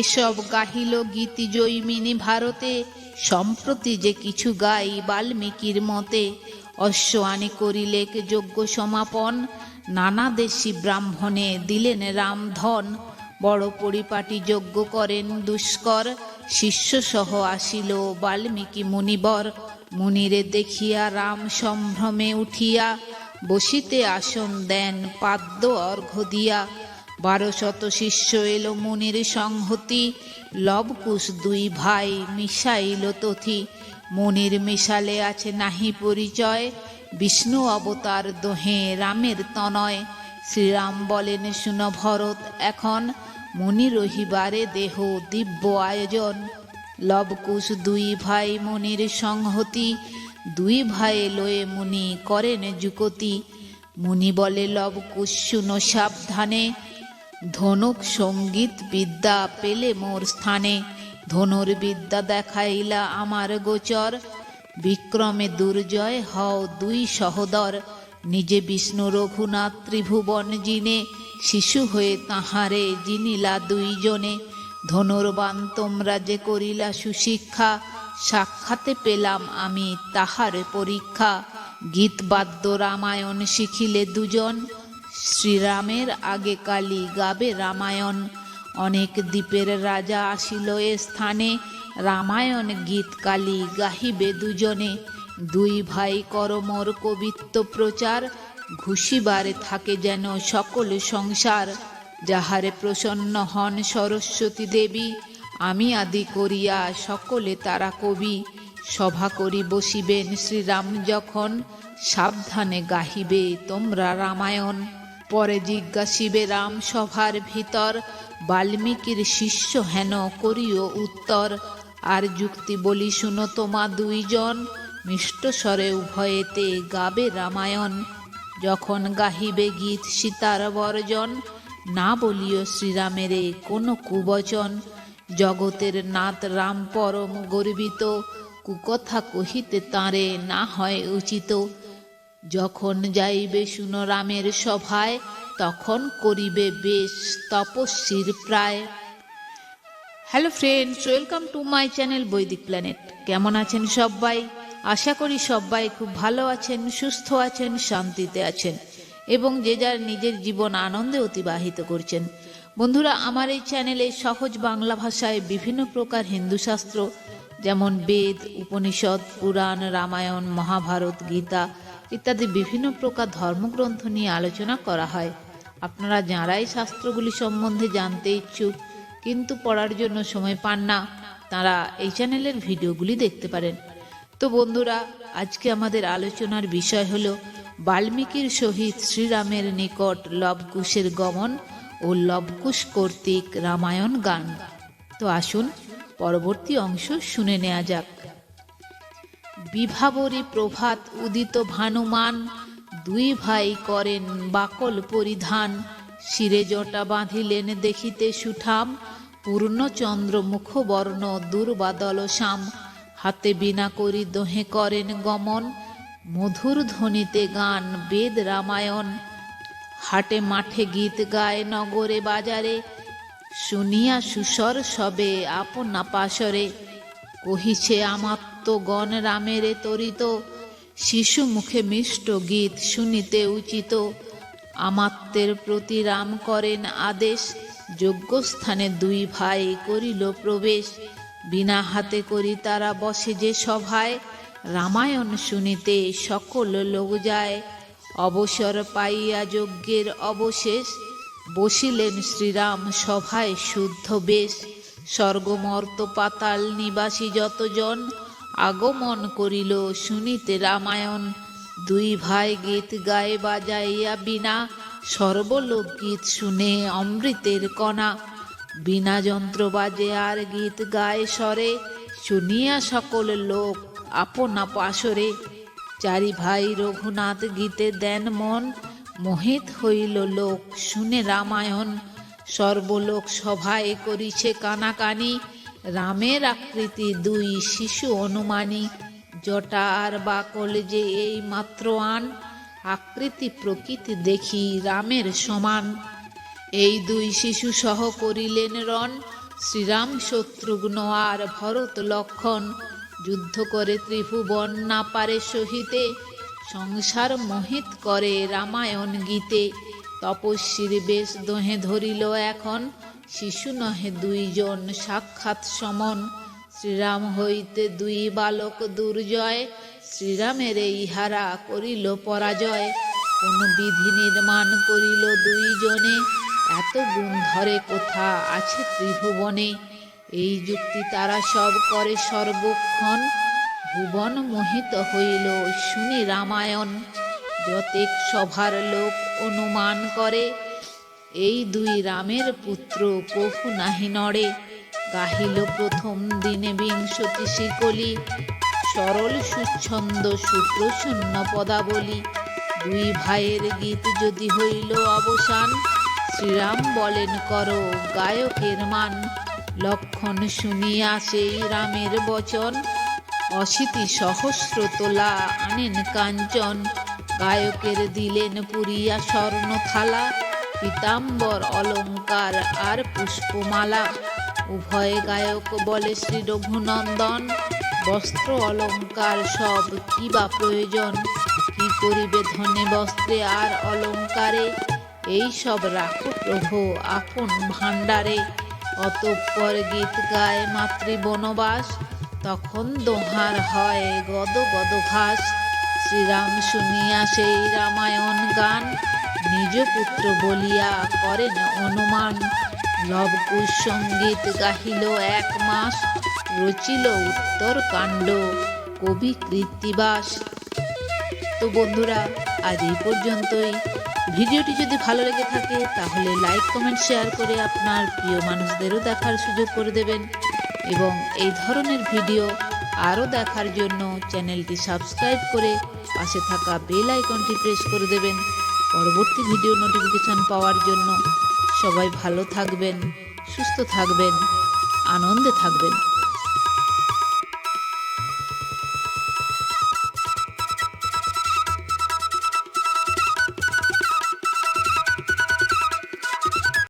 এসব গাহিল গীতি জৈমিনী ভারতে, সম্প্রতি যে কিছু গাই বাল্মীকির মতে, অশ্ব আনি করিলেক যজ্ঞ সমাপন, নানা দেশি ব্রাহ্মণে দিলেন রামধন, বড় পরিপাটি যজ্ঞ করেন দুষ্কর শিষ্য সহ আসিল বাল্মীকি মুনিবর, মুনিরে দেখিয়া রাম সম্ভ্রমে উঠিয়া, বসিতে আসন দেন পাদ্য অর্ঘ্য দিয়া বারো শত শিষ্য এলো মুনির সংহতি, লবকুশ দুই ভাই মিশাইল তথি। মুনির মিশালে আছে নাহি পরিচয়, বিষ্ণু অবতার দোহে রামের তনয়। শ্রীরাম বলেন, শুন ভরত, এখন মুনি রহিবারে দেহ দিব্য আয়োজন। লবকুশ দুই ভাই মুনির সংহতি, দুই ভাই লয়ে মুনি করেন যুকতি মুনি বলে, লবকুশ, শুনো সাবধানে ধনুক সংগীত বিদ্যা পেলে মোর স্থানে। ধনুর বিদ্যা দেখাইলা আমার গোচর। বিক্রমে দুর্জয় হও দুই সহদর। নিজে বিষ্ণু রঘুনাথ ত্রিভুবন জিনে। শিশু হয়ে তাহারে জিনিলা দুইজনে। ধনুর্বান তোমরা যে করিলা সুশিক্ষা, সাক্ষাতে পেলাম আমি তাহার পরীক্ষা। গীত বাদ্য রামায়ণ শিখিলে দুজন। শ্রীরামের আগে কালী গাবে রামায়ণ। অনেক দ্বীপের রাজা আসিল এ স্থানে। রামায়ণ গীত কালী গাহিবে দুজনে। দুই ভাই করমর কবিত্ব প্রচার। ঘুষিবারে থাকে যেন সকল সংসার। যাহারে প্রসন্ন হন সরস্বতী দেবী, আমি আদি করিয়া সকলে তারা কবি। সভা করি বসিবেন শ্রীরাম যখন, সাবধানে গাহিবে তোমরা রামায়ণ। পরে জিজ্ঞাসিবে রাম সভার ভিতর, বাল্মীকির শিষ্য হেন করিও উত্তর। আর যুক্তি বলি, শুনো তোমা দুইজন মিষ্ট স্বরে উভয়েতে গাবে রামায়ণ। যখন গাহিবে গীত সীতার বর্জন, না বলিও শ্রীরামেরে কোনো কুবচন। জগতের নাথ রাম পরম গর্বিত, কুকথা কহিতে তাঁরে না হয় উচিত। যখন যাইবে শুনো রামের সভায়, তখন করিবে বেশ তপস্বীর প্রায়। Hello friends welcome to my channel Vaidik planet কেমন আছেন সবাই? আশা করি সবাই খুব ভালো আছেন, সুস্থ আছেন, শান্তিতে আছেন এবং যে যার নিজের জীবন আনন্দে অতিবাহিত করছেন। বন্ধুরা, আমার এই চ্যানেলে সহজ বাংলা ভাষায় বিভিন্ন প্রকার হিন্দু শাস্ত্র, যেমন বেদ, উপনিষদ, পুরাণ, রামায়ণ, মহাভারত, গীতা ইত্যাদি বিভিন্ন প্রকার ধর্মগ্রন্থ নিয়ে আলোচনা করা হয়। আপনারা যাঁরাই শাস্ত্রগুলি সম্বন্ধে জানতে ইচ্ছুক, কিন্তু পড়ার জন্য সময় পান না, তারা এই চ্যানেলের ভিডিওগুলি দেখতে পারেন। তো বন্ধুরা, আজকে আমাদের আলোচনার বিষয় হল, বাল্মীকির সহিত শ্রীরামের নিকট লবকুশের গমন ও লবকুশ কর্তৃক রামায়ণ গান। তো আসুন, পরবর্তী অংশ শুনে নেওয়া যাক। বিভাবরী প্রভাত উদিত ভানুমান, দুই ভাই করেন বাকল পরিধান। শিরে জটা বাঁধিলেন দেখিতে সুঠাম পূর্ণচন্দ্র মুখবর্ণ দুর্বাদল শ্যাম হাতে বিনা করি দোহে করেন গমন, মধুর ধ্বনিতে গান বেদ রামায়ণ। হাটে মাঠে গীত গায় নগরে বাজারে, শুনিয়া সুসর সবে আপনা পাশরে। কহিছে আমাত্মগণ রামেরে তরিত। শিশু মুখে মিষ্ট গীত শুনিতে উচিত। আমাত্মের প্রতি রাম করেন আদেশ। যজ্ঞস্থানে দুই ভাই করিল প্রবেশ। বিনা হাতে করি তারা বসে যে সভায়। রামায়ণ শুনিতে সকল লোক যায়। অবসর পাইয়া যজ্ঞের অবশেষ বসিলেন শ্রীরাম সভায় শুদ্ধ বেশ। স্বর্গমর্ত পাতাল নিবাসী যতজন আগমন করিল শুনিতে রামায়ণ। দুই ভাই গীত গায়ে বাজাইয়া বিনা সর্বলোক গীত শুনে অমৃতের কণা। বিনা যন্ত্র বাজে আর গীত গায়ে স্বরে। শুনিয়া সকল লোক আপনা পাশরে চারি ভাই রঘুনাথ গীতে দেন মন। মোহিত হইল লোক শুনে রামায়ণ। সর্বলোক সভায় করিছে কানাকানি। রামের আকৃতি দুই শিশু অনুমানী। জটা আর বাকল যে এই মাত্র আন, আকৃতি প্রকৃতি দেখি রামের সমান। এই দুই শিশু সহ করিলেন রণ, শ্রীরাম শত্রুঘ্ন আর ভরত লক্ষণ। যুদ্ধ করে ত্রিভুবন না পারে সহিতে, সংসার মোহিত করে রামায়ণ গীতে। তপস্বীর বেশ দোহে ধরিল এখন। শিশু নহে দুইজন, সাক্ষাৎ সমন। শ্রীরাম হইতে দুই বালক দুর্জয়, শ্রীরামের ইহারা করিল পরাজয়। কোন বিধি নির্মাণ করিল দুইজনে, এত গুণ ধরে কোথা আছে ত্রিভুবনে? এই যুক্তি তারা সব করে সর্বক্ষণ। ভুবন মোহিত হইল শুনি রামায়ণ। যতেক সভার লোক অনুমান করে, এই দুই রামের পুত্র কহু নাহি নড়ে। গাহিল প্রথম দিনে বিংশতি শিকলি, সরল সুচ্ছন্দ সুপ্রসন্ন পদাবলী। দুই ভাইয়ের গীত যদি হইল অবসান, শ্রীরাম বলেন, কর গায়কের মান। লক্ষণ শুনিয়া সেই রামের বচন, অশীতি সহস্র তোলা আনেন কাঞ্চন। গায়কের দিলেন পুরিয়া স্বর্ণ থালা পীতাম্বর অলঙ্কার আর পুষ্পমালা। উভয় গায়ক বলে শ্রী রঘুনন্দন বস্ত্র অলঙ্কার সব কি বা প্রয়োজন? কি করিবে ধনে বস্ত্রে আর অলঙ্কারে? এই সব রাখো প্রভু আপন ভাণ্ডারে। অতঃপর গীত গায় মাতৃ বনবাস তখন দোহার হয় গদ গদ ঘাস শ্রীরাম শুনিয়া সেই রামায়ণ গান। নিজ পুত্র বলিয়া করেন অনুমান। লবকুশ সংগীত গাহিল এক মাস। রচিল উত্তর কাণ্ড, কবি কৃত্তিবাস তো বন্ধুরা, আজ এই পর্যন্তই। ভিডিওটি যদি ভালো লেগে থাকে, তাহলে লাইক, কমেন্ট, শেয়ার করে আপনার প্রিয় মানুষদেরও দেখার সুযোগ করে দেবেন। এবং এই ধরনের ভিডিও আরও দেখার জন্য চ্যানেলটি সাবস্ক্রাইব করে পাশে থাকা বেল আইকনটি প্রেস করে দেবেন। পরবর্তী ভিডিও নোটিফিকেশান পাওয়ার জন্য সবাই ভালো থাকবেন, সুস্থ থাকবেন, আনন্দে থাকবেন।